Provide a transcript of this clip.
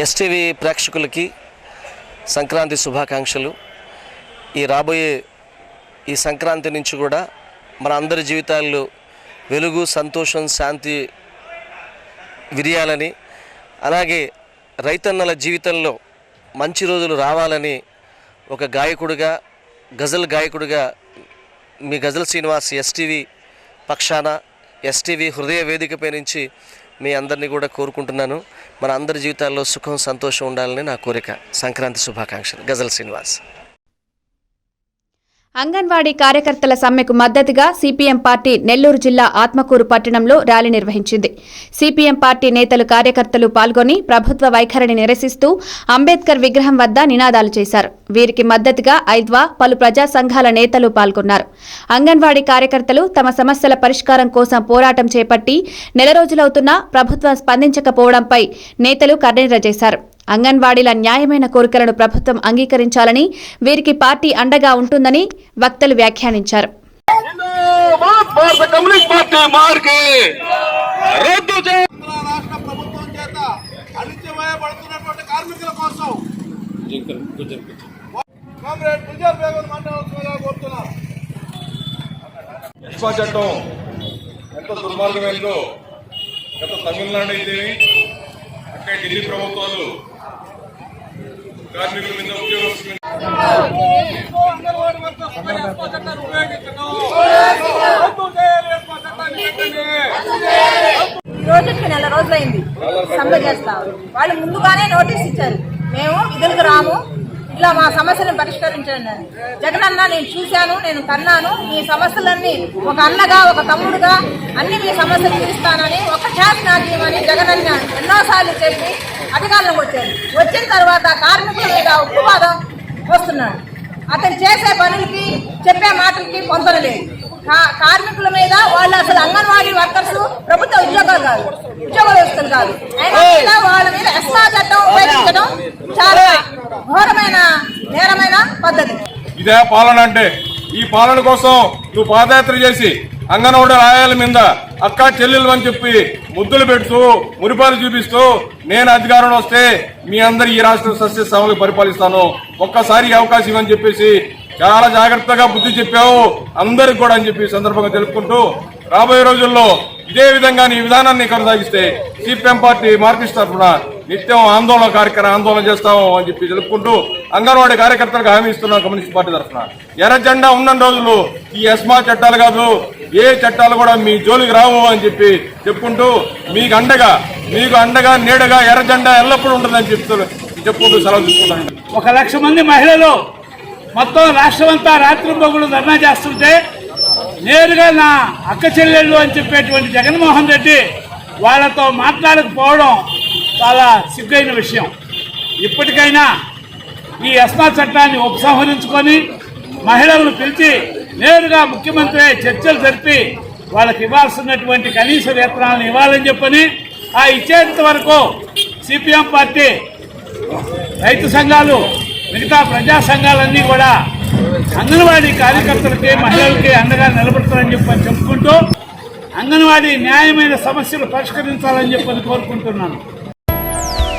STV ప్రేక్షకులకి సంక్రాంతి శుభాకాంక్షలు. ఈ రాబోయే ఈ సంక్రాంతి నుంచి కూడా మన అందరి జీవితాల్లో వెలుగు సంతోషం శాంతి విరియాలని అలాగే రైతన్నల జీవితంలో మంచి రోజులు రావాలని ఒక గాయకుడిగా గజల్ గాయకుడిగా మీ గజల్ శ్రీనివాస్ ఎస్టీవీ పక్షాన ఎస్టీవీ హృదయ వేదికపై నుంచి మీ అందరినీ కూడా కోరుకుంటున్నాను. మన అందరి జీవితాల్లో సుఖం సంతోషం ఉండాలని నా కోరిక. సంక్రాంతి శుభాకాంక్షలు. గజల్ శ్రీనివాస్. అంగన్వాడీ కార్యకర్తల సమ్మెకు మద్దతుగా సిపిఎం పార్టీ నెల్లూరు జిల్లా ఆత్మకూరు పట్టణంలో ర్యాలీ నిర్వహించింది. సిపిఎం పార్టీ నేతలు కార్యకర్తలు పాల్గొని ప్రభుత్వ వైఖరిని నిరసిస్తూ అంబేద్కర్ విగ్రహం వద్ద నినాదాలు చేశారు. వీరికి మద్దతుగా ఐద్వా పలు ప్రజా సంఘాల నేతలు పాల్గొన్నారు. అంగన్వాడీ కార్యకర్తలు తమ సమస్యల పరిష్కారం కోసం పోరాటం చేపట్టి నెల రోజులవుతున్నా ప్రభుత్వం స్పందించకపోవడంపై నేతలు కన్నెర చేశారు. అంగన్వాడీల న్యాయమైన కోరికలను ప్రభుత్వం అంగీకరించాలని వీరికి పార్టీ అండగా ఉంటుందని వక్తలు వ్యాఖ్యానించారు. చట్టం ఎంత గత తమిళనాడు అయితే అక్కడ ఢిల్లీ ప్రభుత్వాలు కార్మికుల మీద ఉద్యోగస్తుల రోజుకి నెల రోజులైంది. సమ్మె చేస్తాం. వాళ్ళు ముందుగానే నోటీస్ ఇచ్చారు. మేము విధులకు రాము. ఇట్లా మా సమస్యలను పరిష్కరించండి అని. జగనన్న నేను చూశాను నేను కన్నాను. మీ సమస్యలన్నీ ఒక అన్నగా ఒక తమ్ముడుగా అన్ని మీ సమస్యలు తీరుస్తానని ఒక ఛాన్స్ నాకు ఇవ్వమని జగనన్న ఎన్నోసార్లు చెప్పి అధికారంలోకి వచ్చారు. వచ్చిన తర్వాత కార్మికుల మీద ఉక్కుపాదం వస్తున్నాడు. అతను చేసే పనులకి చెప్పే మాటలకి పొందడం లేదు. కార్మికుల మీద వాళ్ళు అసలు అంగన్వాడీ వర్కర్స్ ప్రభుత్వ ఉద్యోగాలు కాదు ఉద్యోగస్తులు కాదు. అయినా కూడా వాళ్ళ మీద ఎస్మా చట్టం ఉపయోగించడం చాలా ఘోరమైన నేరమైన పద్ధతి. ఇదే పాలన అంటే ఈ పాలన కోసం నువ్వు పాదయాత్ర చేసి అంగనవాడి రాయాల మీద అక్క చెల్లెలు అని చెప్పి ముద్దులు పెడుతూ మురిపాలు చూపిస్తూ నేను అధికారంలో వస్తే మీ అందరి ఈ రాష్ట్ర సస్యశ్రమలు పరిపాలిస్తాను. ఒక్కసారి అవకాశం ఇవ్వని చెప్పేసి చాలా జాగ్రత్తగా బుద్ధి చెప్పావు అందరికి కూడా అని చెప్పి సందర్భంగా తెలుపుకుంటూ రాబోయే రోజుల్లో ఇదే విధంగా నీ విధానాన్ని కొనసాగిస్తే సిపిఎం పార్టీ మార్కిస్ట్ తరఫున నిత్యం ఆందోళన కార్యక్రమం ఆందోళన చేస్తాము అని చెప్పి తెలుపుకుంటూ అంగన్వాడీ కార్యకర్తలకు హామీ ఇస్తున్నాం కమ్యూనిస్ట్ పార్టీ తరఫున. ఎర్ర జెండా ఉన్న రోజులు ఈ ఎస్మా చట్టాలు కాదు ఏ చట్టాలు కూడా మీ జోలికి రావు అని చెప్పి చెప్పుకుంటూ మీకు అండగా మీకు అండగా నీడగా ఎర్ర జెండా ఎల్లప్పుడూ ఉంటుందని చెప్తూ చెప్పుకుంటూ సెలవు తీసుకుంటాను. ఒక లక్ష మంది మహిళలు మొత్తం రాష్ట్రమంతా రాత్రి బొగులు ధర్నా చేస్తుంటే నేరుగా నా అక్క చెల్లెళ్ళు అని చెప్పేటువంటి జగన్మోహన్ రెడ్డి వాళ్ళతో మాట్లాడకపోవడం చాలా సిగ్గైన విషయం. ఇప్పటికైనా ఈ ఎస్మా చట్టాన్ని ఉపసంహరించుకొని మహిళలను పిలిచి నేరుగా ముఖ్యమంత్రి చర్చలు జరిపి వాళ్ళకి ఇవ్వాల్సినటువంటి కనీస వేతనాలను ఇవ్వాలని చెప్పని ఆ ఇచ్చేంత వరకు సిపిఎం పార్టీ రైతు సంఘాలు మిగతా ప్రజా సంఘాలన్నీ కూడా అంగన్వాడీ కార్యకర్తలకి మహిళలకి అండగా నిలబడతారని చెప్పని చెప్పుకుంటూ అంగన్వాడీ న్యాయమైన సమస్యలు పరిష్కరించాలని చెప్పని కోరుకుంటున్నాను.